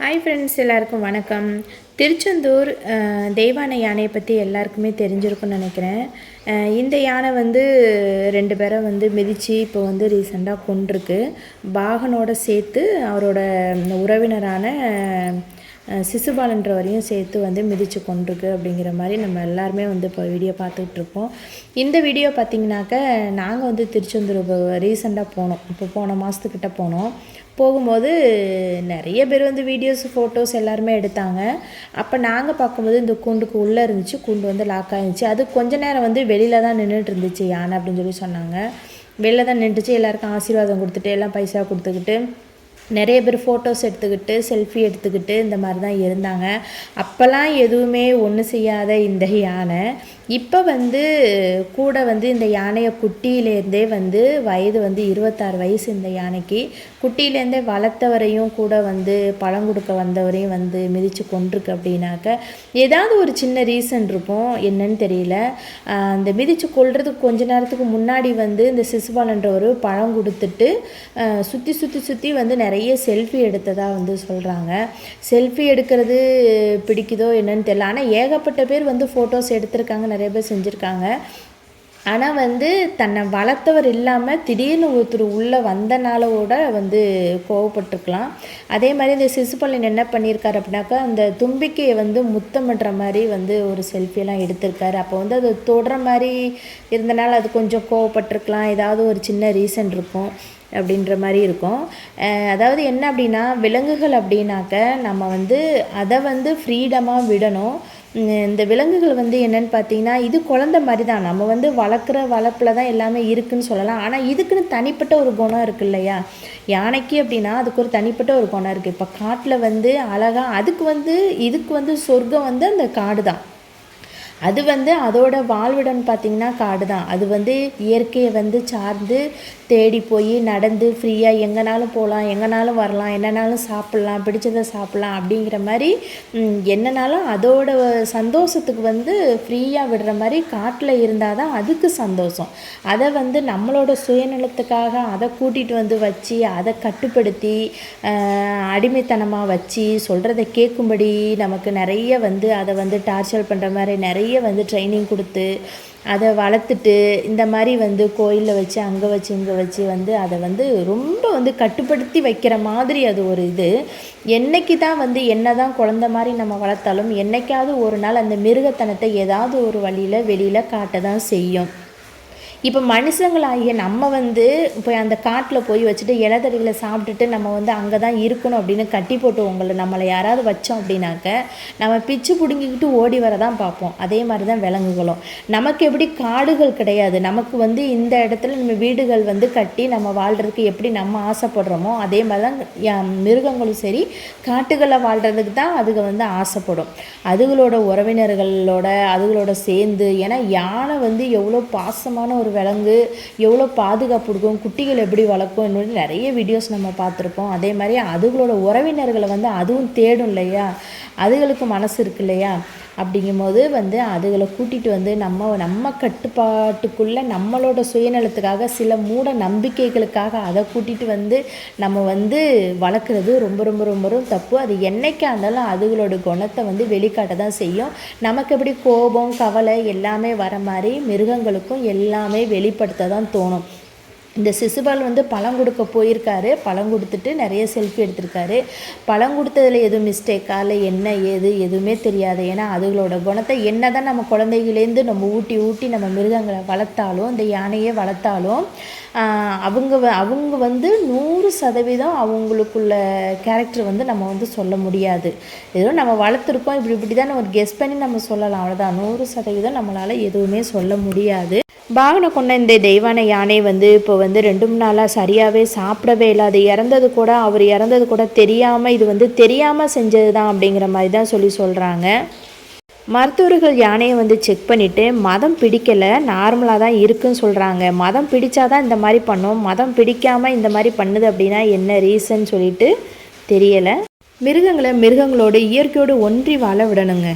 Hi friends எல்லாருக்கும் வணக்கம். திருச்செந்தூர் தெய்வான யானையை பற்றி எல்லாருக்குமே தெரிஞ்சிருக்கும்னு நினைக்கிறேன். இந்த யானை வந்து ரெண்டு பேரை வந்து மிதித்து இப்போ வந்து ரீசெண்டாக கொண்டிருக்கு பாகனோட சேர்த்து அவரோட உறவினரான சிசுபாலன்ற வரையும் சேர்த்து வந்து மிதித்து கொண்டிருக்கு அப்படிங்கிற மாதிரி நம்ம எல்லாருமே வந்து இப்போ வீடியோ பார்த்துக்கிட்டு இந்த வீடியோ பார்த்தீங்கன்னாக்க நாங்கள் வந்து திருச்செந்தூர் ரீசெண்டாக போனோம். இப்போ போன மாதத்துக்கிட்ட போனோம். போகும்போது நிறைய பேர் வந்து வீடியோஸ் ஃபோட்டோஸ் எல்லாருமே எடுத்தாங்க. அப்போ நாங்கள் பார்க்கும்போது இந்த கூண்டுக்கு உள்ளே இருந்துச்சு கூண்டு வந்து லாக் ஆகிருந்துச்சு அது கொஞ்ச நேரம் வந்து வெளியில் தான் நின்றுட்டு இருந்துச்சு யானை அப்படின்னு சொல்லி சொன்னாங்க. வெளில தான் நின்றுச்சு எல்லாருக்கும் ஆசீர்வாதம் கொடுத்துட்டு எல்லாம் பைசா கொடுத்துக்கிட்டு நிறைய பேர் ஃபோட்டோஸ் எடுத்துக்கிட்டு செல்ஃபி எடுத்துக்கிட்டு இந்த மாதிரி தான் இருந்தாங்க. அப்போல்லாம் எதுவுமே ஒன்று செய்யாத இந்த யானை. இப்போ வந்து கூட வந்து இந்த யானையை குட்டியிலேருந்தே வந்து வயது வந்து இருபத்தாறு வயசு இந்த யானைக்கு குட்டியிலேருந்தே வளர்த்தவரையும் கூட வந்து பழம் கொடுக்க வந்தவரையும் வந்து மிதித்து கொண்டிருக்கு அப்படின்னாக்க ஏதாவது ஒரு சின்ன ரீசன் இருக்கும். என்னன்னு தெரியல. அந்த மிதித்து கொள்றதுக்கு கொஞ்ச நேரத்துக்கு முன்னாடி வந்து இந்த சிசுபாலன்றவர் பழம் கொடுத்துட்டு சுற்றி சுற்றி சுற்றி வந்து நிறைய நிறைய செல்ஃபி எடுத்ததாக வந்து சொல்கிறாங்க செல்ஃபி எடுக்கிறது பிடிக்குதோ என்னன்னு தெரியல. ஆனால் ஏகப்பட்ட பேர் வந்து ஃபோட்டோஸ் எடுத்திருக்காங்க நிறைய பேர் செஞ்சுருக்காங்க. ஆனால் வந்து தன்னை வளர்த்தவர் இல்லாமல் திடீர்னு ஒருத்தர் உள்ளே வந்தனாலோட வந்து கோவப்பட்டிருக்கலாம். அதே மாதிரி இந்த சிசுபள்ளன் என்ன பண்ணியிருக்காரு அப்படின்னாக்கா அந்த தும்பிக்கையை வந்து முத்தமிடுற மாதிரி வந்து ஒரு செல்ஃபியெல்லாம் எடுத்திருக்காரு. அப்போ வந்து அது தொடுற மாதிரி இருந்தனால அது கொஞ்சம் கோவப்பட்டிருக்கலாம். ஏதாவது ஒரு சின்ன ரீசன் இருக்கும் அப்படின்ற மாதிரி இருக்கும். அதாவது என்ன அப்படின்னா விலங்குகள் அப்படின்னாக்க நம்ம வந்து அதை வந்து ஃப்ரீடமாக விடணும். இந்த விலங்குகள் வந்து என்னென்னு பார்த்தீங்கன்னா இது குழந்தை மாதிரி தான் நம்ம வந்து வளர்க்குற வளர்ப்பில் தான் எல்லாமே இருக்குதுன்னு சொல்லலாம். ஆனால் இதுக்குன்னு தனிப்பட்ட ஒரு குணம் இருக்கு இல்லையா? யானைக்கு அப்படின்னா அதுக்கு ஒரு தனிப்பட்ட ஒரு குணம் இருக்குது இப்போ காட்டில் வந்து அழகாக அதுக்கு வந்து இதுக்கு வந்து சொர்க்கம் வந்து அந்த காடு தான் அது வந்து அதோட வாழ்விடம் பார்த்திங்கன்னா காடு தான் அது வந்து இயற்கையை வந்து சார்ந்து தேடி போய் நடந்து ஃப்ரீயாக எங்கேனாலும் போகலாம் எங்கேனாலும் வரலாம் என்னனாலும் சாப்பிட்லாம் பிடிச்சதை சாப்பிட்லாம் அப்படிங்கிற மாதிரி என்னன்னாலும் என்னனாலும் அதோட சந்தோஷத்துக்கு வந்து ஃப்ரீயாக விடுற மாதிரி காட்டில் இருந்தால் தான் அதுக்கு சந்தோஷம். அதை வந்து நம்மளோட சுயநலத்துக்காக அதை கூட்டிகிட்டு வந்து வச்சு அதை கட்டுப்படுத்தி அடிமைத்தனமாக வச்சு சொல்கிறத கேட்கும்படி நமக்கு நிறைய வந்து அதை வந்து டார்ச்சர் பண்ணுற மாதிரி நிறைய வந்து ட்ரைனிங் கொடுத்து அதை வளர்த்துட்டு இந்த மாதிரி வந்து கோயிலில் வச்சு அங்கே வச்சு இங்கே வச்சு வந்து அதை வந்து ரொம்ப வந்து கட்டுப்படுத்தி வைக்கிற மாதிரி அது ஒரு இது. என்னைக்கு தான் வந்து என்ன தான் குழந்த மாதிரி நம்ம வளர்த்தாலும் என்னைக்காவது ஒரு நாள் அந்த மிருகத்தனத்தை ஏதாவது ஒரு வழியில் வெளியில் காட்ட தான் செய்யும். இப்போ மனுஷங்களாகிய நம்ம வந்து இப்போ அந்த காட்டில் போய் வச்சுட்டு இலதடிகளை சாப்பிட்டுட்டு நம்ம வந்து அங்கே தான் இருக்கணும் அப்படின்னு கட்டி போட்டு உங்களை நம்மளை யாராவது வச்சோம் அப்படின்னாக்க நம்ம பிச்சு பிடுங்கிக்கிட்டு ஓடி வர தான் பார்ப்போம். அதே மாதிரி தான் விலங்குகளும். நமக்கு எப்படி காடுகள் கிடையாது. நமக்கு வந்து இந்த இடத்துல நம்ம வீடுகள் வந்து கட்டி நம்ம வாழ்கிறதுக்கு எப்படி நம்ம ஆசைப்படுறோமோ அதே மாதிரி தான் யா- மிருகங்களும் சரி காட்டுகளில் வாழ்கிறதுக்கு தான் அதுங்க வந்து ஆசைப்படும். அதுகளோட உறவினர்களோட அதுகளோட சேர்ந்து ஏன்னா யானை வந்து எவ்வளோ பாசமான ஒரு விலங்கு எவ்வளோ பாதுகாப்பு கொடுக்கும் குட்டிகள் எப்படி வளர்க்கும் இன்னொரு நிறைய வீடியோஸ் நம்ம பார்த்துருப்போம். அதே மாதிரி அதுகளோட உறவினர்களை வந்து அதுவும் தேடும் இல்லையா? அதுகளுக்கு மனசு இருக்கு இல்லையா? அப்படிங்கும்போது வந்து அதுகளை கூட்டிகிட்டு வந்து நம்ம நம்ம கட்டுப்பாட்டுக்குள்ளே நம்மளோட சுயநலத்துக்காக சில மூட நம்பிக்கைகளுக்காக அதை கூட்டிகிட்டு வந்து நம்ம வந்து வளர்க்குறது ரொம்ப ரொம்ப ரொம்ப ரொம்ப தப்பு. அது என்றைக்கா இருந்தாலும் அதுகளோட குணத்தை வந்து வெளிக்காட்ட தான் செய்யும். நமக்கு எப்படி கோபம் கவலை எல்லாமே வர மாதிரி மிருகங்களுக்கும் எல்லாமே வெளிப்படுத்த தான் தோணும். இந்த சிசுபால் வந்து பழம் கொடுக்க போயிருக்காரு. பழம் கொடுத்துட்டு நிறைய செல்ஃபி எடுத்திருக்காரு. பழம் கொடுத்ததில் எதுவும் மிஸ்டேக்கா இல்லை என்ன ஏது? எதுவுமே தெரியாது. ஏன்னா அதுகளோட குணத்தை என்ன தான் நம்ம குழந்தைகளேருந்து நம்ம ஊட்டி ஊட்டி நம்ம மிருகங்களை வளர்த்தாலும் இந்த யானையை வளர்த்தாலும் அவங்க வ- அவங்க வந்து நூறு சதவீதம் அவங்களுக்குள்ள கேரக்டர் வந்து நம்ம வந்து சொல்ல முடியாது. ஏதோ நம்ம வளர்த்துருக்கோம். இப்படி இப்படி தான் ஒரு கெஸ் பண்ணி நம்ம சொல்லலாம். அவ்வளோதான் நூறு சதவீதம் நம்மளால் எதுவுமே சொல்ல முடியாது. வாகனம் கொண்ட இந்த தெய்வான யானை வந்து இப்போ வந்து ரெண்டு மூணு நாளாக சரியாகவே சாப்பிடவே இல்லை. அது இறந்தது கூட அவர் இறந்தது கூட தெரியாமல் இது வந்து தெரியாமல் செஞ்சது தான் அப்படிங்கிற மாதிரி தான் சொல்லி சொல்கிறாங்க மருத்துவர்கள் யானையை வந்து செக் பண்ணிவிட்டு மதம் பிடிக்கலை நார்மலாக தான் இருக்குன்னு சொல்கிறாங்க மதம் பிடிச்சாதான் இந்த மாதிரி பண்ணும். மதம் பிடிக்காமல் இந்த மாதிரி பண்ணுது அப்படின்னா என்ன ரீசன் சொல்லிட்டு தெரியலை. மிருகங்களை மிருகங்களோடு இயற்கையோடு ஒன்றி வாழ விடணுங்க.